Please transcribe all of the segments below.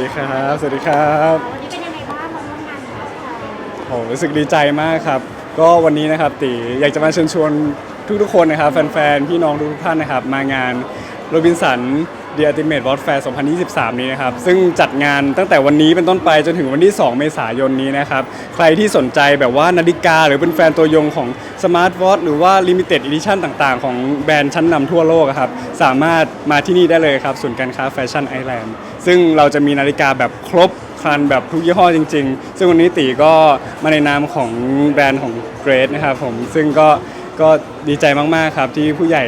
ดีครับ สวัสดีครับ วันนี้เป็นยังไงบ้างมาร่วมงานกับเราโหรู้สึกดีใจมากครับ ก็วันนี้นะครับตีอยากจะมาเชิญชวนทุกๆคนนะครับ แฟนๆ พี่น้องทุกๆท่านนะครับ มางานโรบินสัน The Ultimate Watch Fair 2023 นี้นะครับ ซึ่งจัดงานตั้งแต่วันนี้เป็นต้นไปจนถึงวันที่ 2 เมษายนนี้นะครับ ใครที่สนใจแบบว่านาฬิกาหรือเป็นแฟนตัวยงของ Smart Watch หรือว่า Limited Edition ต่างๆ ของแบรนด์ชั้นนำทั่วโลกครับ สามารถมาที่นี่ได้เลยครับศูนย์การค้าแฟชั่นไอแลนด์ซึ่งเราจะมีนาฬิกาแบบครบครันแบบทุกยี่ห้อจริง ๆ ซึ่งวันนี้ตีก็มาในนามของแบรนด์ของเกรดนะครับผมซึ่งก็ก็ดีใจมากๆครับที่ผู้ใหญ่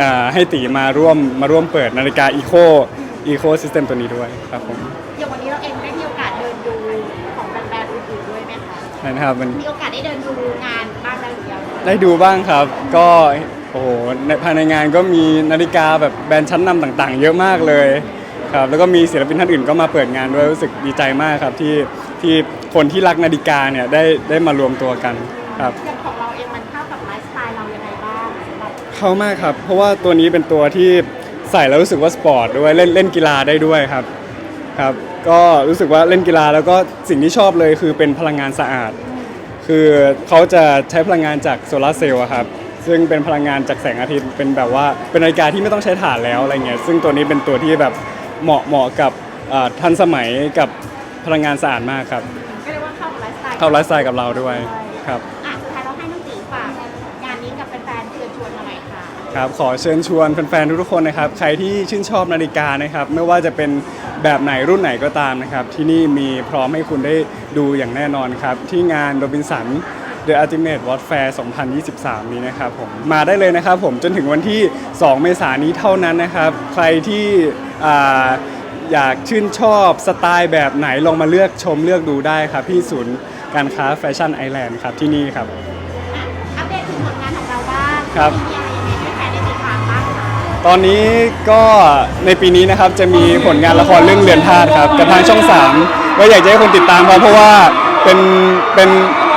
อ่าให้ตีมาร่วมมาร่วมเปิดนาฬิกา Eco Eco System ตัวนี้ด้วยครับผมอย่างวันนี้เราเองได้มีโอกาสเดินดูของแบรนด์ๆอื่นๆด้วยไหมคะ นะครับมัน มีโอกาสได้เดินดูงานบ้างแล้วหรือยังได้ดูบ้างครับ ก็โอ้โหในภายในงานก็มีนาฬิกาแบบแบรนด์ชั้นนำต่างๆ เยอะมากเลยครับ แล้วก็มีศิลปินท่านอื่นก็มาเปิดงานด้วยรู้สึกดีใจมากครับที่ที่คนที่รักนาฬิกาเนี่ยได้ได้มารวมตัวกันครับ อย่างของเราเองมันเข้า เข้ามากครับ เพราะว่าตัวนี้เป็นตัวที่ใส่แล้วรู้สึกว่าสปอร์ตด้วยเล่นเล่นกีฬาได้ด้วยครับครับก็รู้สึกว่าเล่นกีฬาแล้วก็สิ่งที่ชอบเลยคือเป็นพลังงานสะอาด คือเขาจะใช้พลังงานจากโซลาร์เซลล์อะครับซึ่งเป็นพลังงานจากแสงอาทิตย์เป็นแบบว่าเป็นนาฬิกาที่ไม่ต้องใช้ถ่านแล้วอะไรเงี้ยซึ่งตัวนี้เป็นตัวที่แบบเหมาะเหมาะกับอ่าทันสมัยกับพลังงานสะอาดมากครับก็เรียกว่าเข้ากับไลฟ์สไตล์เข้าไลฟ์สไตล์กับเราด้วยครับ ค่ะครับขอเชิญชวนแฟนๆทุกๆคนนะครับ ใครที่ชื่นชอบนาฬิกานะครับ ไม่ว่าจะเป็นแบบไหนรุ่นไหนก็ตามนะครับ ที่นี่มีพร้อมให้คุณได้ดูอย่างแน่นอนครับ ที่งานโรบินสัน The Ultimate Watch Fair 2023 นี้นะครับผมมาได้เลยนะครับผมจนถึงวันที่ 2 เมษายนนี้เท่านั้นนะครับ ใครที่อ่าอยากชื่นชอบสไตล์แบบไหนลองมาเลือกชมเลือกดูได้ครับที่ศูนย์การค้าแฟชั่นไอแลนด์ครับที่นี่ครับอะอัปเดตถึงผลงานของเราบ้างครับ มี ตอนนี้ก็ในปีนี้นะครับจะมีผลงานละครเรื่องเรือนธาตุครับกับทางช่อง3ก็อยากจะให้คนติดตามเขาเพราะว่าเป็นเป็น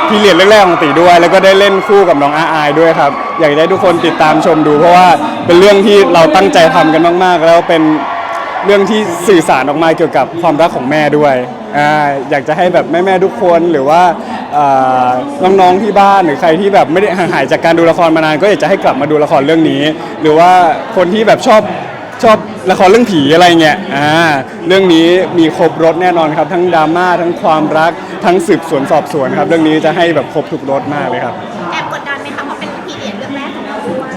พีเรียดแรกๆของตีด้วย แล้วก็ได้เล่นคู่กับน้องอาอายด้วยครับ อยากจะให้ทุกคนติดตามชมดู เพราะว่าเป็นเรื่องที่เราตั้งใจทำกันมากๆ แล้วเป็น เรื่องที่สื่อสารออกมาเกี่ยวกับความรักของแม่ด้วยอ่าอยากจะให้แบบแม่ๆทุกคนหรือว่าอ่าน้องๆที่บ้านหรือใครที่แบบไม่ได้ห่างหายจากการดูละครมานานก็อยากจะให้กลับมาดูละครเรื่องนี้ หรือว่าคนที่แบบชอบชอบละครเรื่องผีอะไรเงี้ยอ่าเรื่องนี้มีครบรถแน่นอนครับ ทั้งดราม่าทั้งความรักทั้งสืบสวนสอบสวนครับ เรื่องนี้จะให้แบบครบทุกรสมากเลยครับ แอบกดดันไหมคะเพราะเป็นพีเรียดเรื่องแรกของเราด้วย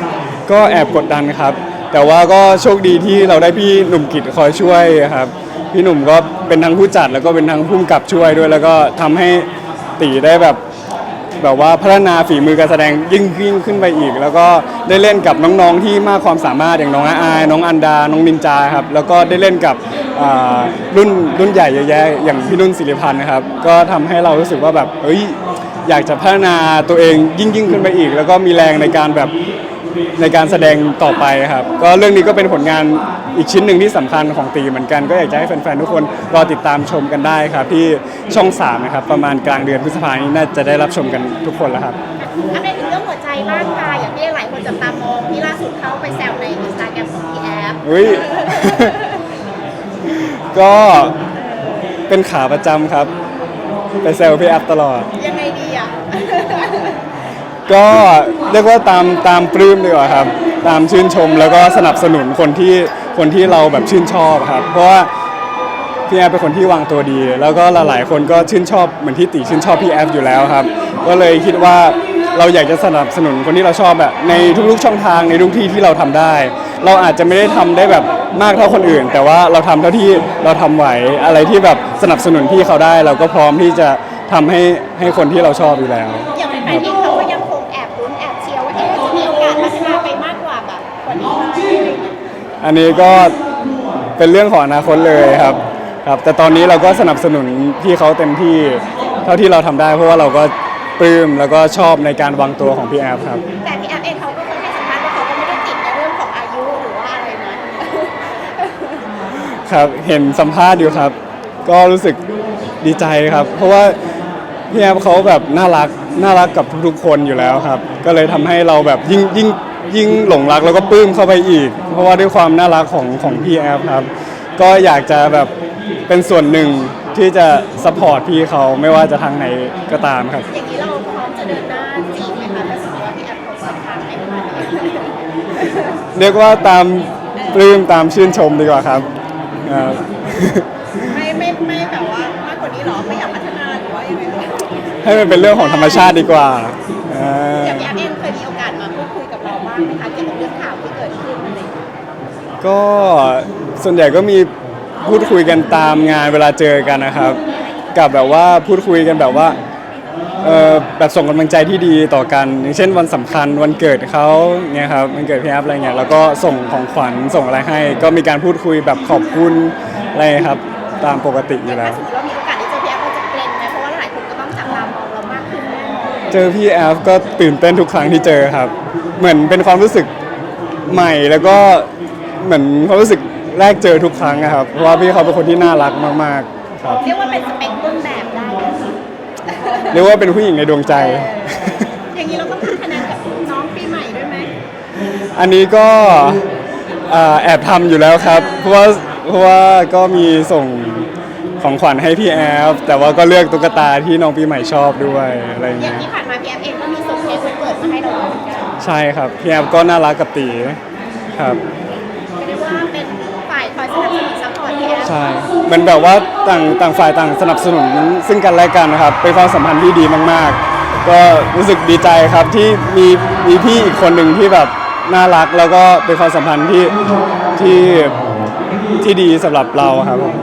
ก็แอบกดดันครับ แต่ว่าก็โชคดีที่เราได้พี่หนุ่มกิจคอยช่วยครับ พี่หนุ่มก็เป็นทั้งผู้จัดแล้วก็เป็นทั้งผู้กำกับช่วยด้วย แล้วก็ทำให้ตีได้แบบแบบว่าพัฒนาฝีมือการแสดงยิ่งยิ่งขึ้นไปอีก แล้วก็ได้เล่นกับน้องๆที่มากความสามารถอย่างน้องอาอายน้องอันดา น้องนินจาครับ แล้วก็ได้เล่นกับอ่ารุ่นรุ่นใหญ่เยอะแยะอย่างพี่นุ่นศิริพันธ์นะครับ ก็ทำให้เรารู้สึกว่าแบบเอ้ย อยากจะพัฒนาตัวเองยิ่งยิ่งขึ้นไปอีก แล้วก็มีแรงในการแบบในการแสดงต่อไปครับ ก็เรื่องนี้ก็เป็นผลงานอีกชิ้นหนึ่งที่สำคัญของตีเหมือนกัน ก็อยากจะให้แฟนๆทุกคนรอติดตามชมกันได้ครับ ที่ช่อง3นะครับประมาณกลางเดือนพฤษภาคมนี้น่าจะได้รับชมกันทุกคนแล้วครับอัปเดตถึงเรื่องหัวใจบ้างค่ะอย่างที่หลายคนจับตามองที่ล่าสุดเขาไปแซวในอินสตาแกรมของพี่แอฟอุ้ยก็เป็นขาประจำครับ ไปเซลพี่แอปตลอดยังไงดีอะ ก็เรียกว่าตามตามปลื้มดีกว่าครับ ตามชื่นชมแล้วก็สนับสนุนคนที่คนที่เราแบบชื่นชอบครับ เพราะว่าพี่แอฟเป็นคนที่วางตัวดี แล้วก็หลายๆคนก็ชื่นชอบเหมือนที่ติชื่นชอบพี่แอฟอยู่แล้วครับ ก็เลยคิดว่าเราอยากจะสนับสนุนคนที่เราชอบแบบในทุกๆช่องทางในทุกที่ที่เราทำได้ เราอาจจะไม่ได้ทำได้แบบมากเท่าคนอื่น แต่ว่าเราทำเท่าที่เราทำไหวอะไรที่แบบสนับสนุนพี่เขาได้ เราก็พร้อมที่จะ ทำให้ให้คนที่เราชอบอยู่แล้ว อย่างแฟนๆเองเขาก็ยังคงแอบลุ้นแอบเชียร์ว่าเอ๊ะจะมีโอกาสพัฒนาไปมากกว่าแบบกว่านี้ไหมอะไรอย่างเงี้ยอันนี้ก็เป็นเรื่องของอนาคตเลยครับ ครับ แต่ตอนนี้เราก็สนับสนุนพี่เขาเต็มที่เท่าที่เราทำได้เพราะว่าเราก็ปลื้มแล้วก็ชอบในการวางตัวของพี่แอฟครับ แต่พี่แอฟเองเขาก็เคยให้สัมภาษณ์ว่าเขาก็ไม่ได้ติดในเรื่องของอายุหรือว่าอะไรนะ ครับเห็นสัมภาษณ์อยู่ครับ ก็รู้สึกดีใจครับ เพราะว่า พี่แอฟเขาแบบน่ารักน่ารักกับทุกๆคนอยู่แล้วครับ ก็เลยทำให้เราแบบยิ่งยิ่งยิ่งหลงรักแล้วก็ปลื้มเข้าไปอีก เพราะว่าด้วยความน่ารักของของพี่แอฟครับ ก็อยากจะแบบเป็นส่วนหนึ่งที่จะซัพพอร์ตพี่เขาไม่ว่าจะทางไหนก็ตามครับ อย่างนี้เราพร้อมจะเดินหน้าจีบไหมคะถ้าสมมติว่าพี่แอฟเขาเปิดทางให้มาเนี่ยเรียกว่าตามปลื้มตามชื่นชมดีกว่าครับอ่า ให้มันเป็นเรื่องของธรรมชาติดีกว่าอ่าอย่างพี่แอฟเองเคยมีโอกาสมาพูดคุยกับเราบ้างไหมคะเกี่ยวกับเรื่องข่าวที่เกิดขึ้นอะไรอย่างเงี้ยก็ส่วนใหญ่ก็มีพูดคุยกันตามงานเวลาเจอกันนะครับ กับแบบว่าพูดคุยกันแบบว่าเออแบบส่งกำลังใจที่ดีต่อกัน อย่างเช่นวันสำคัญวันเกิดเขาเนี่ยครับวันเกิดพี่แอฟอะไรเงี้ยแล้วก็ส่งของขวัญส่งอะไรให้ ก็มีการพูดคุยแบบขอบคุณอะไรครับ ตามปกติอยู่แล้ถ้าว สมมติเรา เจอพี่แอฟก็ตื่นเต้นทุกครั้งที่เจอครับ เหมือนเป็นความรู้สึกใหม่แล้วก็เหมือนความรู้สึกแรกเจอทุกครั้งอะครับ เพราะว่าพี่เขาเป็นคนที่น่ารักมากๆครับ เรียกว่าเป็นสเปคต้นแบบได้เลยค่ะเรียกว่าเป็นผู้หญิงในดวงใจอย่างนี้เราต้องทำคะแนนกับน้องปีใหม่ด้วยไหมอันนี้ก็อ่าแอบทำอยู่แล้วครับ เพราะว่าเพราะว่าก็มีส่ง ของขวัญให้พี่แอฟแต่ว่าก็เลือกตุ๊กตาที่น้องปีใหม่ชอบด้วยอะไรอย่างเงี้ยที่ผ่านมาพี่แอฟเองก็มีส่งเค้กวันเกิดมาให้เราด้วยเหมือนกันใช่ครับพี่แอฟก็น่ารักกับตีครับเรียกว่าเป็นฝ่ายคอยสนับสนุนซัพพอร์ตพี่แอฟใช่เหมันแบบว่าต่างต่างฝ่ายต่างสนับสนุนซึ่งกันและกันนะครับเป็นความสัมพันธ์ที่ดีมาก ๆ ก็รู้สึกดีใจครับที่มีมีพี่อีกคนหนึ่งที่แบบน่ารักแล้วก็เป็นความสัมพันธ์ที่ที่ที่ดีสำหรับเราครับผม